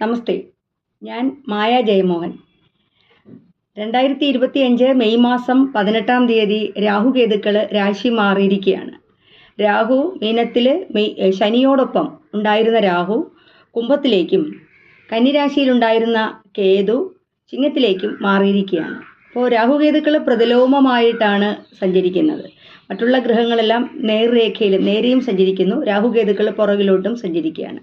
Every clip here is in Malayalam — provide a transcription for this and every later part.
നമസ്തേ ഞാൻ മായ ജയമോഹൻ. രണ്ടായിരത്തി ഇരുപത്തി അഞ്ച് മെയ് മാസം പതിനെട്ടാം തീയതി രാഹു രാഹുകേതുക്കൾ രാശി മാറിയിരിക്കുകയാണ്. രാഹു മീനത്തിൽ മെയ് ശനിയോടൊപ്പം ഉണ്ടായിരുന്ന രാഹു കുംഭത്തിലേക്കും കന്നിരാശിയിലുണ്ടായിരുന്ന കേതു ചിങ്ങത്തിലേക്കും മാറിയിരിക്കുകയാണ്. അപ്പോൾ രാഹുകേതുക്കൾ പ്രതിലോമമായിട്ടാണ് സഞ്ചരിക്കുന്നത്. മറ്റുള്ള ഗ്രഹങ്ങളെല്ലാം നേർരേഖയിലും നേരെയും സഞ്ചരിക്കുന്നു. രാഹു രാഹുകേതുക്കൾ പുറകിലോട്ടും സഞ്ചരിക്കുകയാണ്.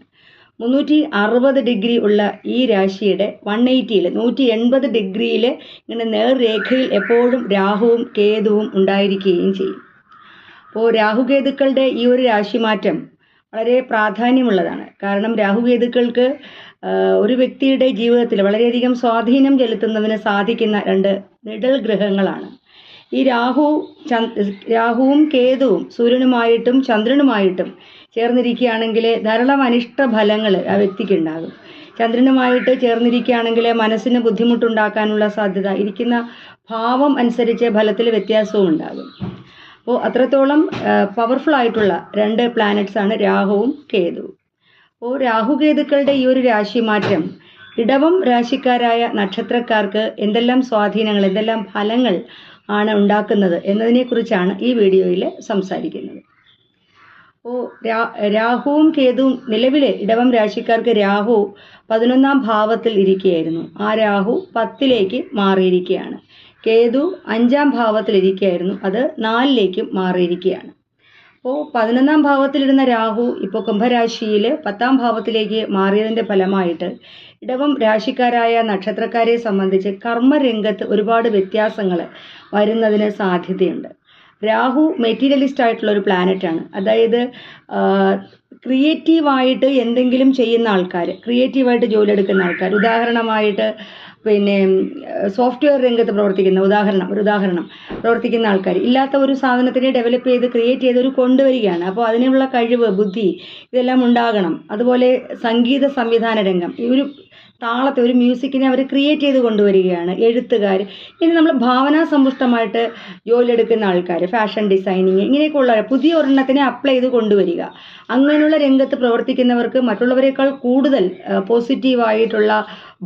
മുന്നൂറ്റി അറുപത് ഡിഗ്രി ഉള്ള ഈ രാശിയുടെ വൺ എയ്റ്റിയിൽ നൂറ്റി എൺപത് ഡിഗ്രിയിൽ ഇങ്ങനെ നേർരേഖയിൽ എപ്പോഴും രാഹുവും കേതുവും ഉണ്ടായിരിക്കുകയും ചെയ്യും. അപ്പോൾ രാഹുകേതുക്കളുടെ ഈ ഒരു രാശിമാറ്റം വളരെ പ്രാധാന്യമുള്ളതാണ്. കാരണം രാഹുകേതുക്കൾക്ക് ഒരു വ്യക്തിയുടെ ജീവിതത്തിൽ വളരെയധികം സ്വാധീനം ചെലുത്തുന്നതിന് സാധിക്കുന്ന രണ്ട് നിഴൽ ഗ്രഹങ്ങളാണ്. ഈ രാഹു രാഹുവും കേതുവും സൂര്യനുമായിട്ടും ചന്ദ്രനുമായിട്ടും ചേർന്നിരിക്കുകയാണെങ്കിൽ ധാരാളം അനിഷ്ട ഫലങ്ങൾ ആ വ്യക്തിക്ക് ഉണ്ടാകും ചന്ദ്രനുമായിട്ട് ചേർന്നിരിക്കുകയാണെങ്കിൽ മനസ്സിന് ബുദ്ധിമുട്ടുണ്ടാക്കാനുള്ള സാധ്യത ഇരിക്കുന്ന ഭാവം അനുസരിച്ച് ഫലത്തിൽ വ്യത്യാസവും ഉണ്ടാകും. അപ്പോൾ അത്രത്തോളം പവർഫുൾ ആയിട്ടുള്ള രണ്ട് പ്ലാനറ്റ്സ് ആണ് രാഹുവും കേതുവും. അപ്പോൾ രാഹുകേതുക്കളുടെ ഈ ഒരു രാശി രാശിമാറ്റം ഇടവം രാശിക്കാരായ നക്ഷത്രക്കാർക്ക് എന്തെല്ലാം സ്വാധീനങ്ങൾ എന്തെല്ലാം ഫലങ്ങൾ ആണ് ഉണ്ടാക്കുന്നത് എന്നതിനെക്കുറിച്ചാണ് ഈ വീഡിയോയിൽ സംസാരിക്കുന്നത്. ഓ രാ രാഹുവും കേതുവും നിലവിലെ ഇടവം രാശിക്കാർക്ക് രാഹു പതിനൊന്നാം ഭാവത്തിൽ ഇരിക്കുകയായിരുന്നു ആ രാഹു പത്തിലേക്ക് മാറിയിരിക്കുകയാണ് കേതു അഞ്ചാം ഭാവത്തിൽ ഇരിക്കുകയായിരുന്നു അത് നാലിലേക്കും മാറിയിരിക്കുകയാണ് അപ്പോൾ പതിനൊന്നാം ഭാവത്തിലിരുന്ന രാഹു ഇപ്പോൾ കുംഭരാശിയിൽ പത്താം ഭാവത്തിലേക്ക് മാറിയതിന്റെ ഫലമായിട്ട് ഇടവം രാശിക്കാരായ നക്ഷത്രക്കാരെ സംബന്ധിച്ച് കർമ്മരംഗത്ത് ഒരുപാട് വ്യത്യാസങ്ങൾ വരുന്നതിന് സാധ്യതയുണ്ട്. രാഹു മെറ്റീരിയലിസ്റ്റ് ആയിട്ടുള്ള ഒരു പ്ലാനറ്റാണ്. അതായത് ക്രിയേറ്റീവായിട്ട് എന്തെങ്കിലും ചെയ്യുന്ന ആൾക്കാർ ക്രിയേറ്റീവായിട്ട് ജോലി എടുക്കുന്ന ആൾക്കാർ ഉദാഹരണമായിട്ട് പിന്നെ സോഫ്റ്റ്വെയർ രംഗത്ത് പ്രവർത്തിക്കുന്ന ഉദാഹരണം ഒരു ഉദാഹരണം പ്രവർത്തിക്കുന്ന ആൾക്കാർ ഇല്ലാത്ത ഒരു സാധനത്തിനെ ഡെവലപ്പ് ചെയ്ത് ക്രിയേറ്റ് ചെയ്ത് ഒരു കൊണ്ടുവരികയാണ്. അപ്പോൾ അതിനുള്ള കഴിവ് ബുദ്ധി ഇതെല്ലാം ഉണ്ടാകണം. അതുപോലെ സംഗീത സംവിധാന രംഗം. ഈ ഒരു താളത്തെ ഒരു മ്യൂസിക്കിനെ അവർ ക്രിയേറ്റ് ചെയ്ത് കൊണ്ടുവരികയാണ്. എഴുത്തുകാർ ഇനി നമ്മൾ ഭാവനാ സമ്പുഷ്ടമായിട്ട് ജോലി എടുക്കുന്ന ആൾക്കാർ ഫാഷൻ ഡിസൈനിങ് ഇങ്ങനെയൊക്കെയുള്ള പുതിയ ഒരെണ്ണത്തിനെ അപ്ലൈ ചെയ്ത് കൊണ്ടുവരിക. അങ്ങനെയുള്ള രംഗത്ത് പ്രവർത്തിക്കുന്നവർക്ക് മറ്റുള്ളവരെക്കാൾ കൂടുതൽ പോസിറ്റീവായിട്ടുള്ള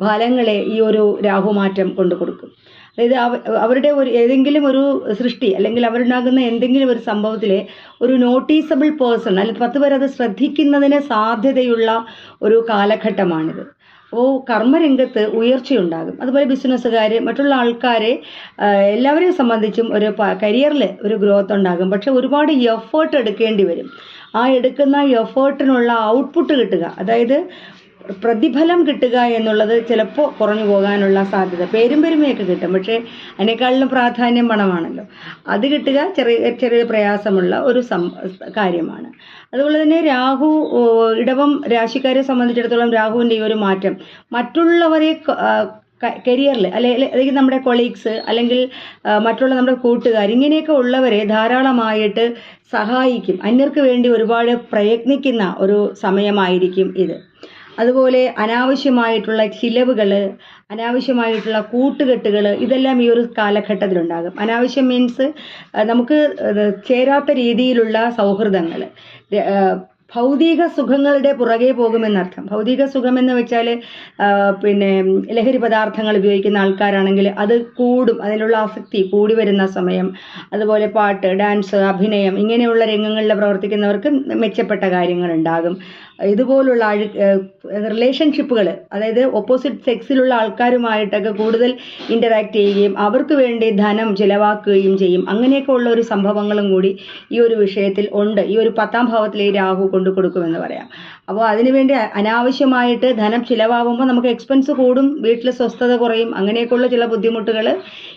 ഫലങ്ങളെ ഈ ഒരു രാഹുമാറ്റം കൊണ്ടു കൊടുക്കും. അതായത് അവരുടെ ഒരു ഏതെങ്കിലും ഒരു സൃഷ്ടി അല്ലെങ്കിൽ അവരുണ്ടാകുന്ന എന്തെങ്കിലും ഒരു സംഭവത്തിലെ ഒരു നോട്ടീസബിൾ പേഴ്സൺ അല്ലെങ്കിൽ പത്ത് പേരത് ശ്രദ്ധിക്കുന്നതിന് സാധ്യതയുള്ള ഒരു കാലഘട്ടമാണിത്. അപ്പോൾ കർമ്മരംഗത്ത് ഉയർച്ചയുണ്ടാകും. അതുപോലെ ബിസിനസ്സുകാർ മറ്റുള്ള ആൾക്കാരെ എല്ലാവരെയും സംബന്ധിച്ചും ഒരു കരിയറിൽ ഒരു ഗ്രോത്ത് ഉണ്ടാകും. പക്ഷെ ഒരുപാട് എഫേർട്ട് എടുക്കേണ്ടി വരും. ആ എടുക്കുന്ന എഫേർട്ടിനുള്ള ഔട്ട്പുട്ട് കിട്ടുക. അതായത് പ്രതിഫലം കിട്ടുക എന്നുള്ളത് ചിലപ്പോൾ കുറഞ്ഞു പോകാനുള്ള സാധ്യത പേരും പെരുമയൊക്കെ കിട്ടും. പക്ഷേ അതിനേക്കാളിലും പ്രാധാന്യം പണമാണല്ലോ. അത് കിട്ടുക ചെറിയ ചെറിയ പ്രയാസമുള്ള ഒരു സം കാര്യമാണ്. അതുപോലെ തന്നെ രാഹു ഇടവം രാശിക്കാരെ സംബന്ധിച്ചിടത്തോളം രാഹുവിന്റെ ഈ ഒരു മാറ്റം മറ്റുള്ളവരെ കരിയറിൽ അല്ലെ അല്ലെങ്കിൽ നമ്മുടെ കൊളീഗ്സ് അല്ലെങ്കിൽ മറ്റുള്ള നമ്മുടെ കൂട്ടുകാർ ഇങ്ങനെയൊക്കെ ഉള്ളവരെ ധാരാളമായിട്ട് സഹായിക്കും. അന്യർക്ക് വേണ്ടി ഒരുപാട് പ്രയത്നിക്കുന്ന ഒരു സമയമായിരിക്കും ഇത്. അതുപോലെ അനാവശ്യമായിട്ടുള്ള ചിലവുകൾ അനാവശ്യമായിട്ടുള്ള കൂട്ടുകെട്ടുകൾ ഇതെല്ലാം ഈ ഒരു കാലഘട്ടത്തിലുണ്ടാകും. അനാവശ്യം മീൻസ് നമുക്ക് ചേരാത്ത രീതിയിലുള്ള സൗഹൃദങ്ങൾ ഭൗതിക സുഖങ്ങളുടെ പുറകെ പോകുമെന്നർത്ഥം. ഭൗതിക സുഖം എന്ന് വെച്ചാൽ പിന്നെ ലഹരി പദാർത്ഥങ്ങൾ ഉപയോഗിക്കുന്ന ആൾക്കാരാണെങ്കിൽ അത് കൂടും. അതിനുള്ള ആസക്തി കൂടി വരുന്ന സമയം. അതുപോലെ പാട്ട് ഡാൻസ് അഭിനയം ഇങ്ങനെയുള്ള രംഗങ്ങളിൽ പ്രവർത്തിക്കുന്നവർക്ക് മെച്ചപ്പെട്ട കാര്യങ്ങൾ ഉണ്ടാകും ഇതുപോലുള്ള അഴു റിലേഷൻഷിപ്പുകൾ അതായത് ഓപ്പോസിറ്റ് സെക്സിലുള്ള ആൾക്കാരുമായിട്ടൊക്കെ കൂടുതൽ ഇന്ററാക്ട് ചെയ്യുകയും അവർക്ക് വേണ്ടി ധനം ചിലവാക്കുകയും ചെയ്യും. അങ്ങനെയൊക്കെ ഉള്ള ഒരു സംഭവങ്ങളും കൂടി ഈ ഒരു വിഷയത്തിൽ ഉണ്ട്. ഈ ഒരു പത്താം ഭാവത്തിലെ രാഹു കൊണ്ടു കൊടുക്കുമെന്ന് പറയാം. അപ്പോൾ അതിനുവേണ്ടി അനാവശ്യമായിട്ട് ധനം ചിലവാകുമ്പോൾ നമുക്ക് എക്സ്പെൻസ് കൂടും വീട്ടിലെ സ്വസ്ഥത കുറയും അങ്ങനെയൊക്കെയുള്ള ചില ബുദ്ധിമുട്ടുകൾ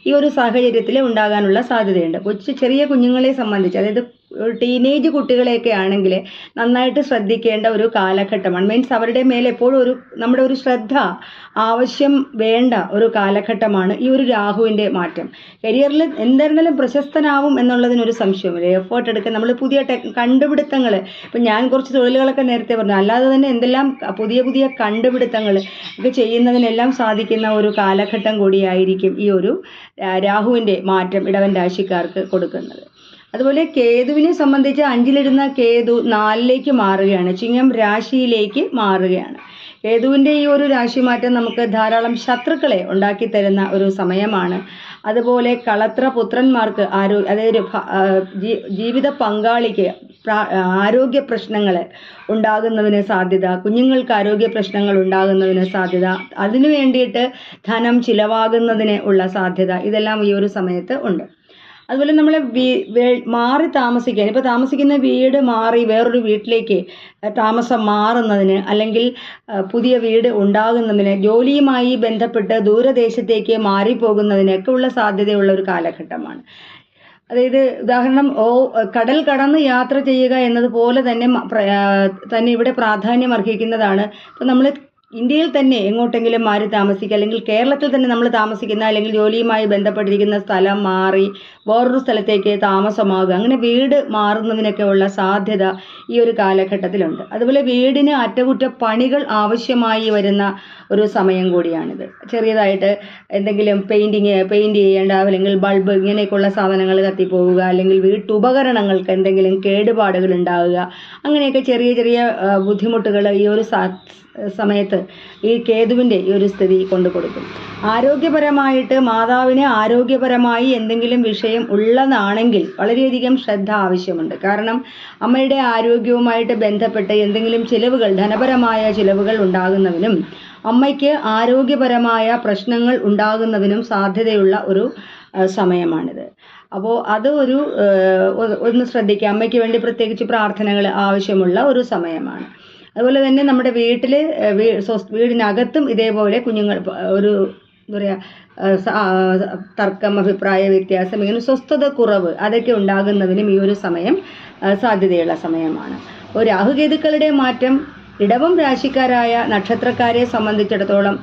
ഈ ഒരു സാഹചര്യത്തിൽ ഉണ്ടാകാനുള്ള സാധ്യതയുണ്ട്. കൊച്ചു ചെറിയ കുഞ്ഞുങ്ങളെ സംബന്ധിച്ച് അതായത് ടീനേജ് കുട്ടികളെയൊക്കെ ആണെങ്കിൽ നന്നായിട്ട് ശ്രദ്ധിക്കേണ്ട ഒരു കാലഘട്ടമാണ്. മീൻസ് അവരുടെ മേലെ എപ്പോഴും ഒരു നമ്മുടെ ഒരു ശ്രദ്ധ ആവശ്യം വേണ്ട ഒരു കാലഘട്ടമാണ് ഈ ഒരു രാഹുവിന്റെ മാറ്റം. കരിയറിൽ എന്തായിരുന്നാലും പ്രശസ്തനാവും എന്നുള്ളതിനൊരു സംശയമില്ല എഫേർട്ട് എടുക്കാൻ നമ്മൾ പുതിയ ടെക് കണ്ടുപിടുത്തങ്ങൾ ഇപ്പം ഞാൻ കുറച്ച് തൊഴിലുകളൊക്കെ നേരത്തെ പറഞ്ഞു. അല്ലാതെ തന്നെ എന്തെല്ലാം പുതിയ പുതിയ കണ്ടുപിടുത്തങ്ങൾ ഒക്കെ ചെയ്യുന്നതിനെല്ലാം സാധിക്കുന്ന ഒരു കാലഘട്ടം കൂടിയായിരിക്കും ഈ ഒരു രാഹുവിന്റെ മാറ്റം ഇടവൻ രാശിക്കാർക്ക് കൊടുക്കുന്നത്. അതുപോലെ കേതുവിനെ സംബന്ധിച്ച് അഞ്ചിലിരുന്ന കേതു നാലിലേക്ക് മാറുകയാണ് ചിങ്ങം രാശിയിലേക്ക് മാറുകയാണ്. കേതുവിന്റെ ഈ ഒരു രാശിമാറ്റം നമുക്ക് ധാരാളം ശത്രുക്കളെ ഉണ്ടാക്കി തരുന്ന ഒരു സമയമാണ്. അതുപോലെ കളത്ര പുത്രന്മാർക്ക് ആരോഗ്യ അതായത് ജീവിത പങ്കാളിക്ക് ആരോഗ്യ പ്രശ്നങ്ങൾ ഉണ്ടാകുന്നതിന് സാധ്യത കുഞ്ഞുങ്ങൾക്ക് ആരോഗ്യ പ്രശ്നങ്ങൾ ഉണ്ടാകുന്നതിന് സാധ്യത അതിനു വേണ്ടിയിട്ട് ധനം ചിലവാകുന്നതിന് ഉള്ള സാധ്യത ഇതെല്ലാം ഈ ഒരു സമയത്ത് ഉണ്ട്. അതുപോലെ നമ്മൾ മാറി താമസിക്കാൻ. ഇപ്പോൾ താമസിക്കുന്ന വീട് മാറി വേറൊരു വീട്ടിലേക്ക് താമസം മാറുന്നതിന് അല്ലെങ്കിൽ പുതിയ വീട് ഉണ്ടാകുന്നതിന് ജോലിയുമായി ബന്ധപ്പെട്ട് ദൂരദേശത്തേക്ക് മാറിപ്പോകുന്നതിനൊക്കെ ഉള്ള സാധ്യതയുള്ള ഒരു കാലഘട്ടമാണ്. അതായത് ഉദാഹരണം ഓ കടൽ കടന്ന് യാത്ര ചെയ്യുക എന്നതുപോലെ തന്നെ തന്നെ ഇവിടെ പ്രാധാന്യം അർഹിക്കുന്നതാണ് ഇപ്പം നമ്മൾ ഇന്ത്യയിൽ തന്നെ എങ്ങോട്ടെങ്കിലും മാറി താമസിക്കുക? അല്ലെങ്കിൽ കേരളത്തിൽ തന്നെ നമ്മൾ താമസിക്കുന്ന അല്ലെങ്കിൽ ജോലിയുമായി ബന്ധപ്പെട്ടിരിക്കുന്ന സ്ഥലം മാറി വേറൊരു സ്ഥലത്തേക്ക് താമസമാകുക അങ്ങനെ വീട് മാറുന്നതിനൊക്കെ ഉള്ള സാധ്യത ഈ ഒരു കാലഘട്ടത്തിലുണ്ട്. അതുപോലെ വീടിന് അറ്റകുറ്റപ്പണികൾ ആവശ്യമായി വരുന്ന ഒരു സമയം കൂടിയാണിത്. ചെറിയതായിട്ട് എന്തെങ്കിലും പെയിന്റിങ് പെയിന്റ് ചെയ്യേണ്ട അല്ലെങ്കിൽ ബൾബ് ഇങ്ങനെയൊക്കെയുള്ള സാധനങ്ങൾ കത്തിപ്പോവുക അല്ലെങ്കിൽ വീട്ടുപകരണങ്ങൾക്ക് എന്തെങ്കിലും കേടുപാടുകൾ ഉണ്ടാവുക അങ്ങനെയൊക്കെ ചെറിയ ചെറിയ ബുദ്ധിമുട്ടുകൾ ഈ ഒരു സമയത്ത് ഈ കേതുവിന്റെ ഈ ഒരു സ്ഥിതി കൊണ്ടു കൊടുക്കും. ആരോഗ്യപരമായിട്ട് മാതാവിന് ആരോഗ്യപരമായി എന്തെങ്കിലും വിഷയം ഉള്ളതാണെങ്കിൽ വളരെയധികം ശ്രദ്ധ ആവശ്യമുണ്ട്. കാരണം അമ്മയുടെ ആരോഗ്യവുമായിട്ട് ബന്ധപ്പെട്ട് എന്തെങ്കിലും ചിലവുകൾ ധനപരമായ ചിലവുകൾ ഉണ്ടാകുന്നതിനും അമ്മയ്ക്ക് ആരോഗ്യപരമായ പ്രശ്നങ്ങൾ ഉണ്ടാകുന്നതിനും സാധ്യതയുള്ള ഒരു സമയമാണിത്. അപ്പോൾ അത് ഒരു ഒന്ന് ശ്രദ്ധിക്കുക. അമ്മയ്ക്ക് വേണ്ടി പ്രത്യേകിച്ച് പ്രാർത്ഥനകൾ ആവശ്യമുള്ള ഒരു സമയമാണ്. അതുപോലെ തന്നെ നമ്മുടെ വീട്ടിൽ വീടിനകത്തും ഇതേപോലെ കുഞ്ഞുങ്ങൾ ഒരു എന്താ പറയുക തർക്കം അഭിപ്രായ വ്യത്യാസം ഇങ്ങനെ സ്വസ്ഥത കുറവ് അതൊക്കെ ഉണ്ടാകുന്നതിനും ഈ ഒരു സമയം സാധ്യതയുള്ള സമയമാണ്. അപ്പോൾ രാഹുകേതുക്കളുടെ മാറ്റം ഇടവം രാശിക്കാരായ നക്ഷത്രക്കാരെ സംബന്ധിച്ചിടത്തോളം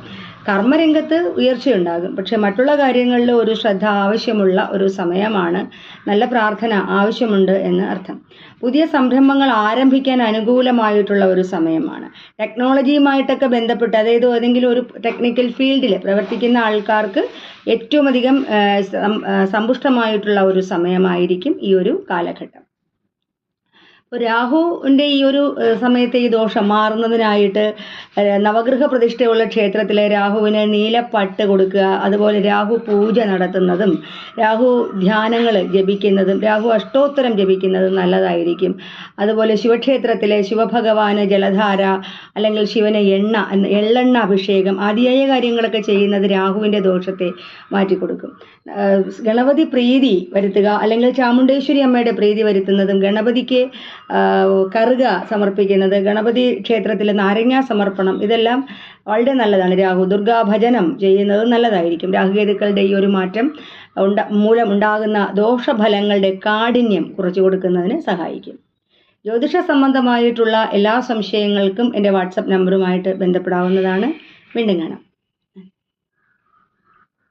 കർമ്മരംഗത്ത് ഉയർച്ചയുണ്ടാകും. പക്ഷെ മറ്റുള്ള കാര്യങ്ങളിൽ ഒരു ശ്രദ്ധ ആവശ്യമുള്ള ഒരു സമയമാണ്. നല്ല പ്രാർത്ഥന ആവശ്യമുണ്ട് എന്ന് അർത്ഥം. പുതിയ സംരംഭങ്ങൾ ആരംഭിക്കാൻ അനുകൂലമായിട്ടുള്ള ഒരു സമയമാണ്. ടെക്നോളജിയുമായിട്ടൊക്കെ ബന്ധപ്പെട്ട് അതായത് ഏതെങ്കിലും ഒരു ടെക്നിക്കൽ ഫീൽഡിൽ പ്രവർത്തിക്കുന്ന ആൾക്കാർക്ക് ഏറ്റവും അധികം സമ്പുഷ്ടമായിട്ടുള്ള ഒരു സമയമായിരിക്കും ഈ ഒരു കാലഘട്ടം. രാഹുവിന്റെ ഈ ഒരു സമയത്ത് ഈ ദോഷം മാറുന്നതിനായിട്ട് നവഗ്രഹ പ്രതിഷ്ഠയുള്ള ക്ഷേത്രത്തിലെ രാഹുവിന് നീലപ്പട്ട് കൊടുക്കുക അതുപോലെ രാഹു പൂജ നടത്തുന്നതും രാഹു ധ്യാനങ്ങൾ ജപിക്കുന്നതും രാഹു അഷ്ടോത്തരം ജപിക്കുന്നതും നല്ലതായിരിക്കും. അതുപോലെ ശിവക്ഷേത്രത്തിലെ ശിവഭഗവാന് ജലധാര അല്ലെങ്കിൽ ശിവന് എണ്ണ എള്ളെണ്ണ അഭിഷേകം ആദിയായ കാര്യങ്ങളൊക്കെ ചെയ്യുന്നത് രാഹുവിന്റെ ദോഷത്തെ മാറ്റിക്കൊടുക്കും. ഗണപതി പ്രീതി വരുത്തുക അല്ലെങ്കിൽ ചാമുണ്ടേശ്വരി അമ്മയുടെ പ്രീതി വരുത്തുന്നതും ഗണപതിക്ക് കറുക സമർപ്പിക്കുന്നത് ഗണപതി ക്ഷേത്രത്തിൽ നാരങ്ങ സമർപ്പണം ഇതെല്ലാം വളരെ നല്ലതാണ്. രാഹു ദുർഗാ ഭജനം ചെയ്യുന്നത് നല്ലതായിരിക്കും. രാഹുകേതുക്കളുടെ ഈ ഒരു മാറ്റം ഉണ്ട മൂലം ഉണ്ടാകുന്ന ദോഷഫലങ്ങളുടെ കാഠിന്യം കുറച്ചു കൊടുക്കുന്നതിന് സഹായിക്കും. ജ്യോതിഷ സംബന്ധമായിട്ടുള്ള എല്ലാ സംശയങ്ങൾക്കും എന്റെ വാട്സപ്പ് നമ്പറുമായിട്ട് ബന്ധപ്പെടാവുന്നതാണ്. വീണ്ടും കാണാം.